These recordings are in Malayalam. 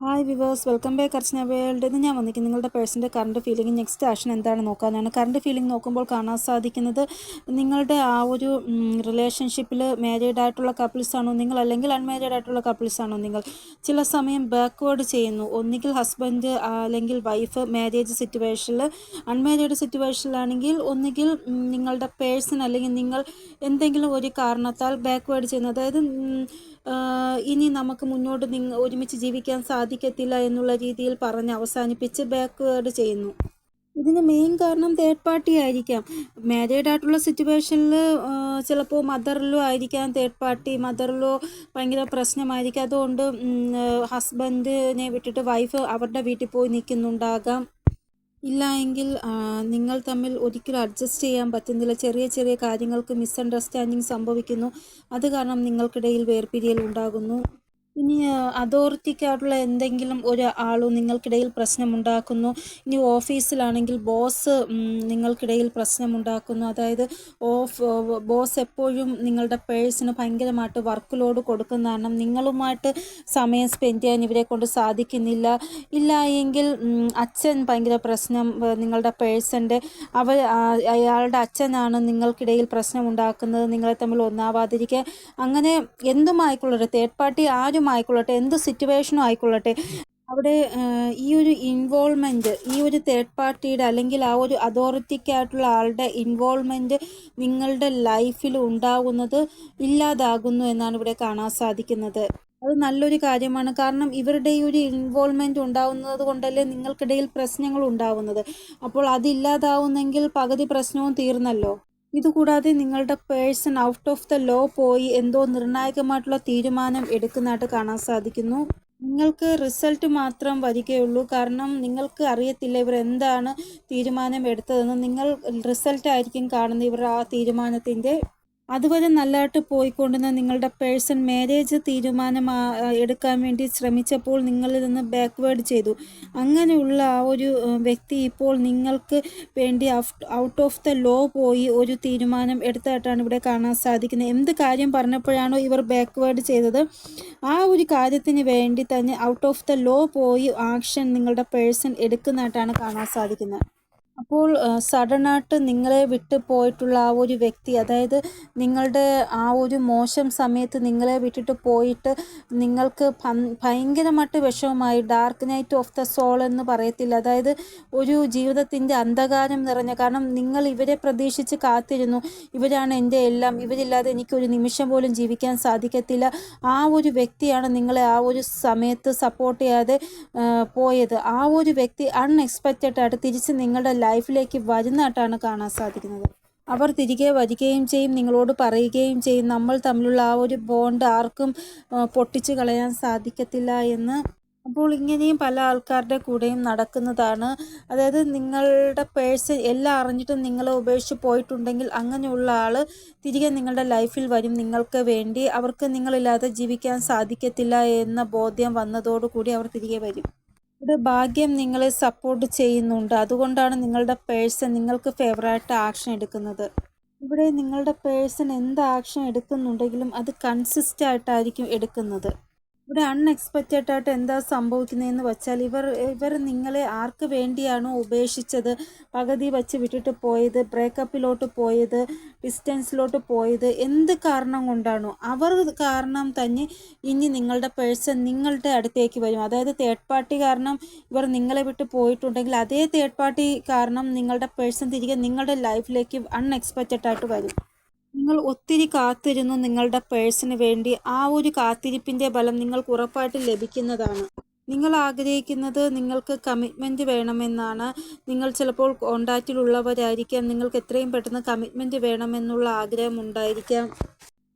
Hi viewers welcome back Archana World ഇന്ന് ഞാൻ വന്നിരിക്കുന്നത് നിങ്ങളുടെ പേഴ്സന്റെ കറണ്ട് ഫീലിംഗ് നെക്സ്റ്റ് ആക്ഷൻ എന്താണ് നോക്കാനാണ്. കറണ്ട് ഫീലിംഗ് നോക്കുമ്പോൾ കാണാൻ സാധിക്കുന്നത് നിങ്ങളുടെ ആ ഒരു റിലേഷൻഷിപ്പിൽ മാരീഡ് ആയിട്ടുള്ള കപ്പിൾസ് ആണോ നിങ്ങൾ അല്ലെങ്കിൽ അൺമാരീഡ് ആയിട്ടുള്ള കപ്പിൾസ് ആണോ നിങ്ങൾ? ചില സമയം ബാക്ക്വേർഡ് ചെയ്യുന്നു. ഒന്നുകിൽ ഹസ്ബൻഡ് അല്ലെങ്കിൽ വൈഫ് മാരേജ് സിറ്റുവേഷനിൽ അൺമാരീഡ് സിറ്റുവേഷനിലാണെങ്കിൽ ഒന്നുകിൽ നിങ്ങളുടെ പേഴ്സൺ അല്ലെങ്കിൽ നിങ്ങൾ എന്തെങ്കിലും ഒരു കാരണത്താൽ ബാക്ക്വേർഡ് ചെയ്യുന്നു. അതായത് ഇനി നമുക്ക് മുന്നോട്ട് നിങ്ങൾ ഒരുമിച്ച് ജീവിക്കാൻ സാധിക്കത്തില്ല എന്നുള്ള രീതിയിൽ പറഞ്ഞ് അവസാനിപ്പിച്ച് ബാക്ക്വേർഡ് ചെയ്യുന്നു. ഇതിന് മെയിൻ കാരണം തേർഡ് പാർട്ടി ആയിരിക്കാം. മാരീഡ് ആയിട്ടുള്ള സിറ്റുവേഷനിൽ ചിലപ്പോൾ മദറിലോ ആയിരിക്കാം തേർഡ് പാർട്ടി മദറിലോ ഭയങ്കര പ്രശ്നമായിരിക്കും. അതുകൊണ്ട് ഹസ്ബൻഡിനെ വിട്ടിട്ട് വൈഫ് അവരുടെ വീട്ടിൽ പോയി നിൽക്കുന്നുണ്ടാകാം. ഇല്ല എങ്കിൽ നിങ്ങൾ തമ്മിൽ ഒരിക്കലും അഡ്ജസ്റ്റ് ചെയ്യാൻ പറ്റുന്നില്ല. ചെറിയ ചെറിയ കാര്യങ്ങൾക്ക് മിസ്അണ്ടർസ്റ്റാൻഡിങ് സംഭവിക്കുന്നു. അത് കാരണം നിങ്ങൾക്കിടയിൽ വേർപിരിയൽ ഉണ്ടാകുന്നു. ഇനി അതോറിറ്റിക്കായിട്ടുള്ള എന്തെങ്കിലും ഒരു നിങ്ങൾക്കിടയിൽ പ്രശ്നമുണ്ടാക്കുന്നു? ഇനി ഓഫീസിലാണെങ്കിൽ ബോസ് നിങ്ങൾക്കിടയിൽ പ്രശ്നമുണ്ടാക്കുന്നു. അതായത് ഓഫ് ബോസ് എപ്പോഴും നിങ്ങളുടെ പേഴ്സിന് ഭയങ്കരമായിട്ട് വർക്ക് ലോഡ് കൊടുക്കുന്ന കാരണം നിങ്ങളുമായിട്ട് സമയം സ്പെൻഡ് ചെയ്യാൻ ഇവരെ കൊണ്ട് സാധിക്കുന്നില്ല. ഇല്ല എങ്കിൽ അച്ഛൻ ഭയങ്കര പ്രശ്നം നിങ്ങളുടെ പേഴ്സന്റെ അവർ അയാളുടെ അച്ഛനാണ് നിങ്ങൾക്കിടയിൽ പ്രശ്നം ഉണ്ടാക്കുന്നത് നിങ്ങളെ തമ്മിൽ ഒന്നാവാതിരിക്കുക അങ്ങനെ എന്തുമായിക്കുള്ളൊരു തേർഡ് പാർട്ടി ആരും ആയിക്കൊള്ളട്ടെ എന്ത് സിറ്റുവേഷനും ആയിക്കൊള്ളട്ടെ. അവിടെ ഈ ഒരു ഇൻവോൾവ്മെന്റ് ഈ ഒരു തേർഡ് പാർട്ടിയുടെ അല്ലെങ്കിൽ ആ ഒരു അതോറിറ്റിക്കായിട്ടുള്ള ആളുടെ ഇൻവോൾവ്മെന്റ് നിങ്ങളുടെ ലൈഫിൽ ഉണ്ടാകുന്നത് ഇല്ലാതാകുന്നു എന്നാണ് ഇവിടെ കാണാൻ സാധിക്കുന്നത്. അത് നല്ലൊരു കാര്യമാണ്. കാരണം ഇവരുടെ ഈ ഒരു ഇൻവോൾവ്മെന്റ് ഉണ്ടാവുന്നത് കൊണ്ടല്ലേ നിങ്ങൾക്കിടയിൽ പ്രശ്നങ്ങൾ ഉണ്ടാവുന്നത്. അപ്പോൾ അതില്ലാതാവുന്നെങ്കിൽ പകുതി പ്രശ്നവും തീർന്നല്ലോ. ഇതുകൂടാതെ നിങ്ങളുടെ person out of the law പോയി എന്തോ നിർണായകമായിട്ടുള്ള തീരുമാനം എടുക്കുന്നതായിട്ട് കാണാൻ സാധിക്കുന്നു. നിങ്ങൾക്ക് റിസൾട്ട് മാത്രം വരികയുള്ളൂ. കാരണം നിങ്ങൾക്ക് അറിയത്തില്ല ഇവർ എന്താണ് തീരുമാനം എടുത്തതെന്ന്. നിങ്ങൾ റിസൾട്ട് ആയിരിക്കും കാണുന്നത് ഇവർ ആ തീരുമാനത്തിന്റെ അതുവരെ നല്ലതായിട്ട് പോയിക്കൊണ്ടിരുന്ന നിങ്ങളുടെ പേഴ്സൺ മാരേജ് തീരുമാനം എടുക്കാൻ വേണ്ടി ശ്രമിച്ചപ്പോൾ നിങ്ങളിൽ നിന്ന് ബാക്ക്വേർഡ് ചെയ്തു. അങ്ങനെയുള്ള ആ ഒരു വ്യക്തി ഇപ്പോൾ നിങ്ങൾക്ക് വേണ്ടി ഔട്ട് ഓഫ് ദ ലോ പോയി ഒരു തീരുമാനം എടുത്തതായിട്ടാണ് ഇവിടെ കാണാൻ സാധിക്കുന്നത്. എന്ത് കാര്യം പറഞ്ഞപ്പോഴാണോ ഇവർ ബാക്ക്വേർഡ് ചെയ്തത്? ആ ഒരു കാര്യത്തിന് വേണ്ടി തന്നെ ഔട്ട് ഓഫ് ദ ലോ പോയി ആക്ഷൻ നിങ്ങളുടെ പേഴ്സൺ എടുക്കുന്നതായിട്ടാണ് കാണാൻ സാധിക്കുന്നത്. അപ്പോൾ സഡനായിട്ട് നിങ്ങളെ വിട്ടു പോയിട്ടുള്ള ആ ഒരു വ്യക്തി അതായത് നിങ്ങളുടെ ആ ഒരു മോശം സമയത്ത് നിങ്ങളെ വിട്ടിട്ട് പോയിട്ട് നിങ്ങൾക്ക് ഭയങ്കരമായിട്ട് വിഷമമായി dark night of the soul എന്ന് പറയത്തില്ല. അതായത് ഒരു ജീവിതത്തിന്റെ അന്ധകാരം നിറഞ്ഞ കാരണം നിങ്ങൾ ഇവരെ പ്രതീക്ഷിച്ച് കാത്തിരുന്നു. ഇവരാണ് എന്റെ എല്ലാം. ഇവരില്ലാതെ എനിക്ക് ഒരു നിമിഷം പോലും ജീവിക്കാൻ സാധിക്കത്തില്ല. ആ ഒരു വ്യക്തിയാണ് നിങ്ങളെ ആ ഒരു സമയത്ത് സപ്പോർട്ട് ചെയ്യാതെ പോയത്. ആ ഒരു വ്യക്തി അൺഎക്സ്പെക്റ്റഡ് ആയിട്ട് തിരിച്ച് നിങ്ങളുടെ ലൈഫിലേക്ക് വരുന്നതായിട്ടാണ് കാണാൻ സാധിക്കുന്നത്. അവർ തിരികെ വരികയും ചെയ്യും നിങ്ങളോട് പറയുകയും ചെയ്യും. നമ്മൾ തമ്മിലുള്ള ആ ഒരു ബോണ്ട് ആർക്കും പൊട്ടിച്ചു കളയാൻ സാധിക്കത്തില്ല എന്ന്. അപ്പോൾ ഇങ്ങനെയും പല ആൾക്കാരുടെ കൂടെയും നടക്കുന്നതാണ്. അതായത് നിങ്ങളുടെ പേഴ്സൺ എല്ലാം അറിഞ്ഞിട്ടും നിങ്ങളെ ഉപേക്ഷിച്ച് പോയിട്ടുണ്ടെങ്കിൽ അങ്ങനെയുള്ള ആൾ തിരികെ നിങ്ങളുടെ ലൈഫിൽ വരും നിങ്ങൾക്ക് വേണ്ടി. അവർക്ക് നിങ്ങളില്ലാതെ ജീവിക്കാൻ സാധിക്കത്തില്ല എന്ന ബോധ്യം വന്നതോടുകൂടി അവർ തിരികെ വരും. ഇവിടെ ഭാഗ്യം നിങ്ങളെ സപ്പോർട്ട് ചെയ്യുന്നുണ്ട്. അതുകൊണ്ടാണ് നിങ്ങളുടെ പേഴ്സൺ നിങ്ങൾക്ക് ഫേവറായിട്ട് ആക്ഷൻ എടുക്കുന്നത്. ഇവിടെ നിങ്ങളുടെ പേഴ്സൺ എന്ത് ആക്ഷൻ എടുക്കുന്നുണ്ടെങ്കിലും അത് കൺസിസ്റ്റ് ആയിട്ടായിരിക്കും എടുക്കുന്നത്. ഇവിടെ അൺഎക്സ്പെക്റ്റഡ് ആയിട്ട് എന്താ സംഭവിക്കുന്നതെന്ന് വെച്ചാൽ ഇവർ ഇവർ നിങ്ങളെ ആർക്ക് വേണ്ടിയാണോ ഉപേക്ഷിച്ചത്? പകുതി വച്ച് വിട്ടിട്ട് പോയത് ബ്രേക്കപ്പിലോട്ട് പോയത് ഡിസ്റ്റൻസിലോട്ട് പോയത് എന്ത് കാരണം കൊണ്ടാണോ? അവർ കാരണം തന്നെ ഇനി നിങ്ങളുടെ പേഴ്സൺ നിങ്ങളുടെ അടുത്തേക്ക് വരും. അതായത് തേർഡ് പാർട്ടി കാരണം ഇവർ നിങ്ങളെ വിട്ട് പോയിട്ടുണ്ടെങ്കിൽ അതേ തേർഡ് പാർട്ടി കാരണം നിങ്ങളുടെ പേഴ്സൺ തിരികെ നിങ്ങളുടെ ലൈഫിലേക്ക് അൺഎക്സ്പെക്റ്റഡ് ആയിട്ട് വരും. നിങ്ങൾ ഒത്തിരി കാത്തിരുന്നു നിങ്ങളുടെ പേഴ്സിന് വേണ്ടി ആ ഒരു കാത്തിരിപ്പിന്റെ ഫലം നിങ്ങൾക്ക് ഉറപ്പായിട്ട് ലഭിക്കുന്നതാണ്. നിങ്ങൾ ആഗ്രഹിക്കുന്നത് നിങ്ങൾക്ക് കമ്മിറ്റ്മെന്റ് വേണമെന്നാണ്. നിങ്ങൾ ചിലപ്പോൾ കോണ്ടാക്റ്റിലുള്ളവരായിരിക്കാം നിങ്ങൾക്ക് എത്രയും പെട്ടെന്ന് കമ്മിറ്റ്മെന്റ് വേണമെന്നുള്ള ആഗ്രഹം ഉണ്ടായിരിക്കാം.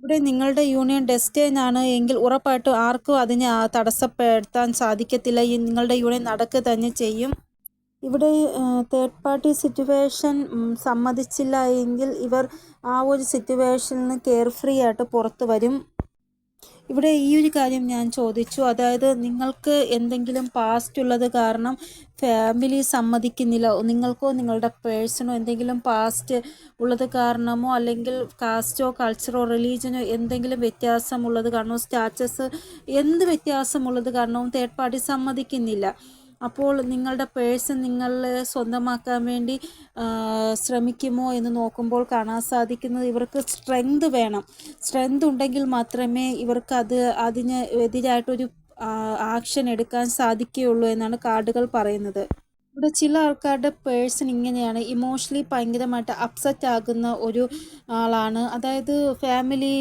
ഇവിടെ നിങ്ങളുടെ യൂണിയൻ ഡെസ്റ്റൈൻ ആണ് എങ്കിൽ ഉറപ്പായിട്ടും ആർക്കും അതിനെ തടസ്സപ്പെടുത്താൻ സാധിക്കത്തില്ല. നിങ്ങളുടെ യൂണിയൻ നടക്കുക തന്നെ ചെയ്യും. ഇവിടെ തേർഡ് പാർട്ടി സിറ്റുവേഷൻ സമ്മതിച്ചില്ല എങ്കിൽ ഇവർ ആ ഒരു സിറ്റുവേഷനിൽ നിന്ന് കെയർ ഫ്രീ ആയിട്ട് പുറത്തു വരും. ഇവിടെ ഈ ഒരു കാര്യം ഞാൻ ചോദിച്ചു. അതായത് നിങ്ങൾക്ക് എന്തെങ്കിലും പാസ്റ്റ് ഉള്ളത് കാരണം ഫാമിലി സമ്മതിക്കുന്നില്ല. നിങ്ങൾക്കോ നിങ്ങളുടെ പേഴ്സണോ എന്തെങ്കിലും പാസ്റ്റ് ഉള്ളത് കാരണമോ അല്ലെങ്കിൽ കാസ്റ്റോ കൾച്ചറോ റിലീജിയനോ എന്തെങ്കിലും വ്യത്യാസമുള്ളത് കാരണമോ സ്റ്റാറ്റസ് എന്ത് വ്യത്യാസമുള്ളത് കാരണവും തേർഡ് പാർട്ടി സമ്മതിക്കുന്നില്ല. അപ്പോൾ നിങ്ങളുടെ പേഴ്സ് നിങ്ങൾ സ്വന്തമാക്കാൻ വേണ്ടി ശ്രമിക്കുമോ എന്ന് നോക്കുമ്പോൾ കാണാൻ സാധിക്കുന്നത് ഇവർക്ക് സ്ട്രെങ്ത് വേണം. സ്ട്രെങ്ത് ഉണ്ടെങ്കിൽ മാത്രമേ ഇവർക്ക് അത് അതിന് എതിരായിട്ടൊരു ആക്ഷൻ എടുക്കാൻ സാധിക്കുകയുള്ളൂ എന്നാണ് കാർഡുകൾ പറയുന്നത്. ഇവിടെ ചില ആൾക്കാരുടെ പേഴ്സൺ ഇങ്ങനെയാണ്. ഇമോഷണലി ഭയങ്കരമായിട്ട് അപ്സെറ്റ് ആകുന്ന ഒരു ആളാണ്. അതായത് ഫാമിലി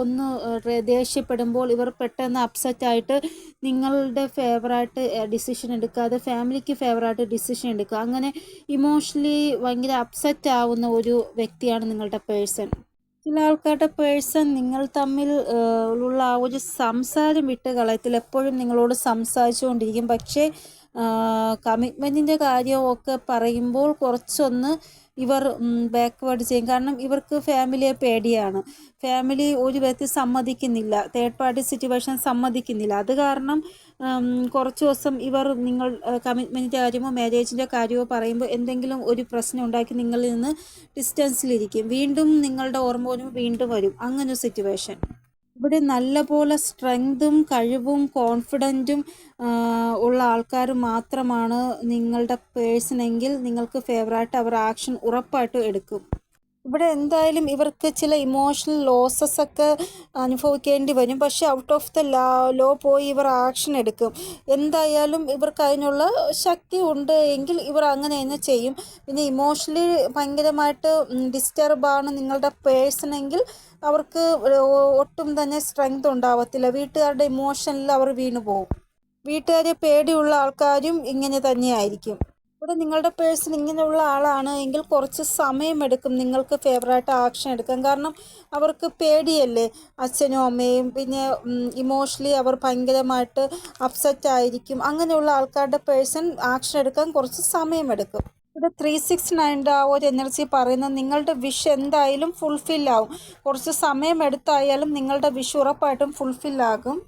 ഒന്ന് ദേഷ്യപ്പെടുമ്പോൾ ഇവർ പെട്ടെന്ന് അപ്സെറ്റ് ആയിട്ട് നിങ്ങളുടെ ഫേവറായിട്ട് ഡിസിഷൻ എടുക്കാതെ ഫാമിലിക്ക് ഫേവറായിട്ട് ഡിസിഷൻ എടുക്കുക. അങ്ങനെ ഇമോഷണലി ഭയങ്കര അപ്സെറ്റ് ആവുന്ന ഒരു വ്യക്തിയാണ് നിങ്ങളുടെ പേഴ്സൺ. ചില ആൾക്കാരുടെ പേഴ്സൺ നിങ്ങൾ തമ്മിൽ ഉള്ള ആ ഒരു സംസാരം വിട്ട് കളയത്തിൽ എപ്പോഴും നിങ്ങളോട് സംസാരിച്ചുകൊണ്ടിരിക്കും. പക്ഷേ കമ്മിറ്റ്മെന്റിന്റെ കാര്യമൊക്കെ പറയുമ്പോൾ കുറച്ചൊന്ന് ഇവർ ബാക്ക്വേർഡ് ചെയ്യും. കാരണം ഇവർക്ക് ഫാമിലിയെ പേടിയാണ്. ഫാമിലി ഒരു വ്യക്തി സമ്മതിക്കുന്നില്ല. തേർഡ് പാർട്ടി സിറ്റുവേഷൻ സമ്മതിക്കുന്നില്ല. അത് കാരണം കുറച്ച് ദിവസം ഇവർ നിങ്ങൾ കമ്മിറ്റ്മെന്റിന്റെ കാര്യമോ മാരേജിന്റെ കാര്യമോ പറയുമ്പോൾ എന്തെങ്കിലും ഒരു പ്രശ്നം ഉണ്ടാക്കി നിങ്ങളിൽ നിന്ന് ഡിസ്റ്റൻസിലിരിക്കും വീണ്ടും നിങ്ങളുടെ ഓർമ്മ വീണ്ടും വരും. അങ്ങനൊരു സിറ്റുവേഷൻ ഇവിടെ നല്ലപോലെ സ്ട്രെങ്തും കഴിവും കോൺഫിഡന്റും ഉള്ള ആൾക്കാർ മാത്രമാണ് നിങ്ങളുടെ പേഴ്സണെങ്കിൽ നിങ്ങൾക്ക് ഫേവറായിട്ട് അവർ ആക്ഷൻ ഉറപ്പായിട്ടും എടുക്കും. ഇവിടെ എന്തായാലും ഇവർക്ക് ചില ഇമോഷണൽ ലോസസ് ഒക്കെ അനുഭവിക്കേണ്ടി വരും. പക്ഷേ ഔട്ട് ഓഫ് ദ ലോ പോയി ഇവർ ആക്ഷൻ എടുക്കും. എന്തായാലും ഇവർക്ക് അതിനുള്ള ശക്തി ഉണ്ട് എങ്കിൽ ഇവർ അങ്ങനെ തന്നെ ചെയ്യും. പിന്നെ ഇമോഷണലി ഭയങ്കരമായിട്ട് ഡിസ്റ്റർബാണ് നിങ്ങളുടെ പേഴ്സണെങ്കിൽ അവർക്ക് ഒട്ടും തന്നെ സ്ട്രെങ്ത് ഉണ്ടാവത്തില്ല. വീട്ടുകാരുടെ ഇമോഷനിൽ അവർ വീണു പോകും വീട്ടുകാരെ പേടിയുള്ള ആൾക്കാരും ഇങ്ങനെ തന്നെയായിരിക്കും. ഇവിടെ നിങ്ങളുടെ പേഴ്സൺ ഇങ്ങനെയുള്ള ആളാണ് എങ്കിൽ കുറച്ച് സമയമെടുക്കും നിങ്ങൾക്ക് ഫേവറായിട്ട് ആക്ഷൻ എടുക്കാൻ. കാരണം അവർക്ക് പേടിയല്ലേ? അച്ഛനും അമ്മയും പിന്നെ ഇമോഷണലി അവർ ഭയങ്കരമായിട്ട് അപ്സെറ്റ് ആയിരിക്കും. അങ്ങനെയുള്ള ആൾക്കാരുടെ പേഴ്സൺ ആക്ഷൻ എടുക്കാൻ കുറച്ച് സമയമെടുക്കും ഇവിടെ ത്രീ സിക്സ് നയന്റെ ആ ഒരു എനർജി പറയുന്നത് നിങ്ങളുടെ വിഷ് എന്തായാലും ഫുൾഫിൽ ആവും. കുറച്ച് സമയം എടുത്തായാലും നിങ്ങളുടെ വിഷ് ഉറപ്പായിട്ടും ഫുൾഫിൽ ആകും.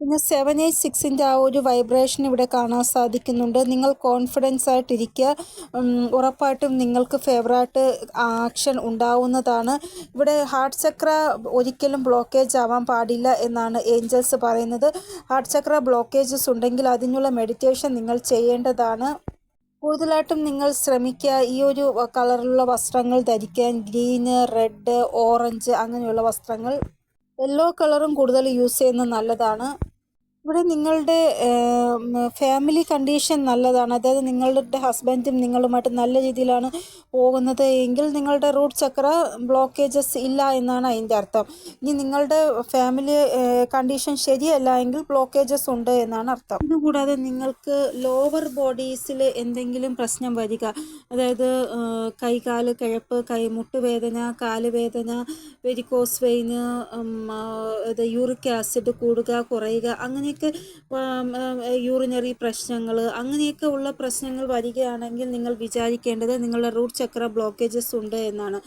പിന്നെ സെവൻ എയ്റ്റ് സിക്സിന്റെ ആ ഒരു വൈബ്രേഷൻ ഇവിടെ കാണാൻ സാധിക്കുന്നുണ്ട്. നിങ്ങൾ കോൺഫിഡൻസ് ആയിട്ടിരിക്കുക. ഉറപ്പായിട്ടും നിങ്ങൾക്ക് ഫേവറായിട്ട് ആക്ഷൻ ഉണ്ടാവുന്നതാണ്. ഇവിടെ ഹാർട്ട് ചക്ര ഒരിക്കലും ബ്ലോക്കേജ് ആവാൻ പാടില്ല എന്നാണ് ഏഞ്ചൽസ് പറയുന്നത്. ഹാർട്ട് ചക്ര ബ്ലോക്കേജസ് ഉണ്ടെങ്കിൽ അതിനുള്ള മെഡിറ്റേഷൻ നിങ്ങൾ ചെയ്യേണ്ടതാണ്. കൂടുതലായിട്ടും നിങ്ങൾ ശ്രമിക്കുക. ഈ ഒരു കളറിലുള്ള വസ്ത്രങ്ങൾ ധരിക്കാൻ. ഗ്രീന് റെഡ് ഓറഞ്ച് അങ്ങനെയുള്ള വസ്ത്രങ്ങൾ. യെല്ലോ കളറും കൂടുതൽ യൂസ് ചെയ്യുന്നത് നല്ലതാണ്. ഇവിടെ നിങ്ങളുടെ ഫാമിലി കണ്ടീഷൻ നല്ലതാണ്. അതായത് നിങ്ങളുടെ ഹസ്ബൻഡും നിങ്ങളുമായിട്ട് നല്ല രീതിയിലാണ് പോകുന്നത്. എങ്കിൽ നിങ്ങളുടെ റൂട്ട് ചക്ര ബ്ലോക്കേജസ് ഇല്ല എന്നാണ് അതിന്റെ അർത്ഥം. ഇനി നിങ്ങളുടെ ഫാമിലി കണ്ടീഷൻ ശരിയല്ല എങ്കിൽ ബ്ലോക്കേജസ് ഉണ്ട് എന്നാണ് അർത്ഥം. ഇതുകൂടാതെ നിങ്ങൾക്ക് ലോവർ ബോഡീസിൽ എന്തെങ്കിലും പ്രശ്നം വരിക. അതായത് കൈകാൽ കിഴപ്പ് കൈ മുട്ടുവേദന കാലുവേദന വെരിക്കോസ് വെയിന് യൂറിക് ആസിഡ് കൂടുക കുറയുക അങ്ങനെ അങ്ങനെയൊക്കെ യൂറിനറി പ്രശ്നങ്ങൾ അങ്ങനെയൊക്കെ ഉള്ള പ്രശ്നങ്ങൾ വരികയാണെങ്കിൽ നിങ്ങൾ വിചാരിക്കേണ്ടത് നിങ്ങളുടെ റൂട്ട് ചക്ര ബ്ലോക്കേജസ് ഉണ്ട് എന്നാണ്.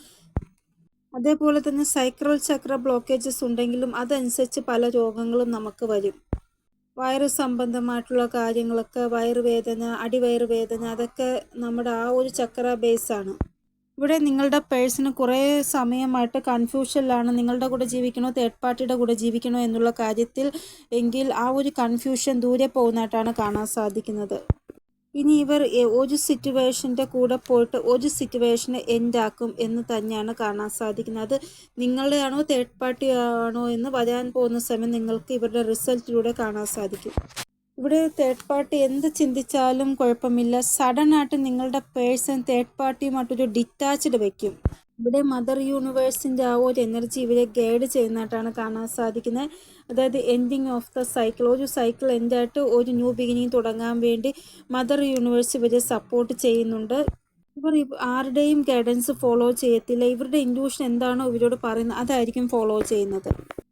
അതേപോലെ തന്നെ സൈക്രൽ ചക്ര ബ്ലോക്കേജസ് ഉണ്ടെങ്കിലും അതനുസരിച്ച് പല രോഗങ്ങളും നമുക്ക് വരും. വയറ് സംബന്ധമായിട്ടുള്ള കാര്യങ്ങളൊക്കെ വയറുവേദന അടിവയറുവേദന അതൊക്കെ നമ്മുടെ ആ ഒരു ചക്ര ബേസാണ് ഇവിടെ നിങ്ങളുടെ പേഴ്സണ് കുറേ സമയമായിട്ട് കൺഫ്യൂഷനിലാണ്. നിങ്ങളുടെ കൂടെ ജീവിക്കണോ തേർഡ് പാർട്ടിയുടെ കൂടെ ജീവിക്കണോ എന്നുള്ള കാര്യത്തിൽ എങ്കിൽ ആ ഒരു കൺഫ്യൂഷൻ ദൂരെ പോകുന്നതായിട്ടാണ് കാണാൻ സാധിക്കുന്നത്. ഇനി ഇവർ ഒരു സിറ്റുവേഷന്റെ കൂടെ പോയിട്ട് ഒരു സിറ്റുവേഷനെ എൻഡാക്കും എന്ന് തന്നെയാണ് കാണാൻ സാധിക്കുന്നത്. അത് നിങ്ങളുടെ ആണോ തേർഡ് പാർട്ടി ആണോ എന്ന് വരാൻ പോകുന്ന സമയം നിങ്ങൾക്ക് ഇവരുടെ റിസൾട്ടിലൂടെ കാണാൻ സാധിക്കും. ഇവിടെ തേർഡ് പാർട്ടി എന്ത് ചിന്തിച്ചാലും കുഴപ്പമില്ല. സഡൻ ആയിട്ട് നിങ്ങളുടെ പേഴ്സൺ തേർഡ് പാർട്ടിയുമായിട്ടൊരു ഡിറ്റാച്ച്ഡ് വെക്കും. ഇവിടെ മദർ യൂണിവേഴ്സിന്റെ ആ ഒരു എനർജി ഇവരെ ഗൈഡ് ചെയ്യുന്നതായിട്ടാണ് കാണാൻ സാധിക്കുന്നത്. അതായത് എൻഡിങ് ഓഫ് ദ സൈക്കിൾ ഒരു സൈക്കിൾ എൻഡായിട്ട് ഒരു ന്യൂ ബിഗിനിങ് തുടങ്ങാൻ വേണ്ടി മദർ യൂണിവേഴ്സ് ഇവരെ സപ്പോർട്ട് ചെയ്യുന്നുണ്ട്. ഇവർ ആരുടെയും ഗൈഡൻസ് ഫോളോ ചെയ്യത്തില്ല. ഇവരുടെ ഇൻഡ്യൂഷൻ എന്താണോ ഇവരോട് പറയുന്നത് അതായിരിക്കും ഫോളോ ചെയ്യുന്നത്.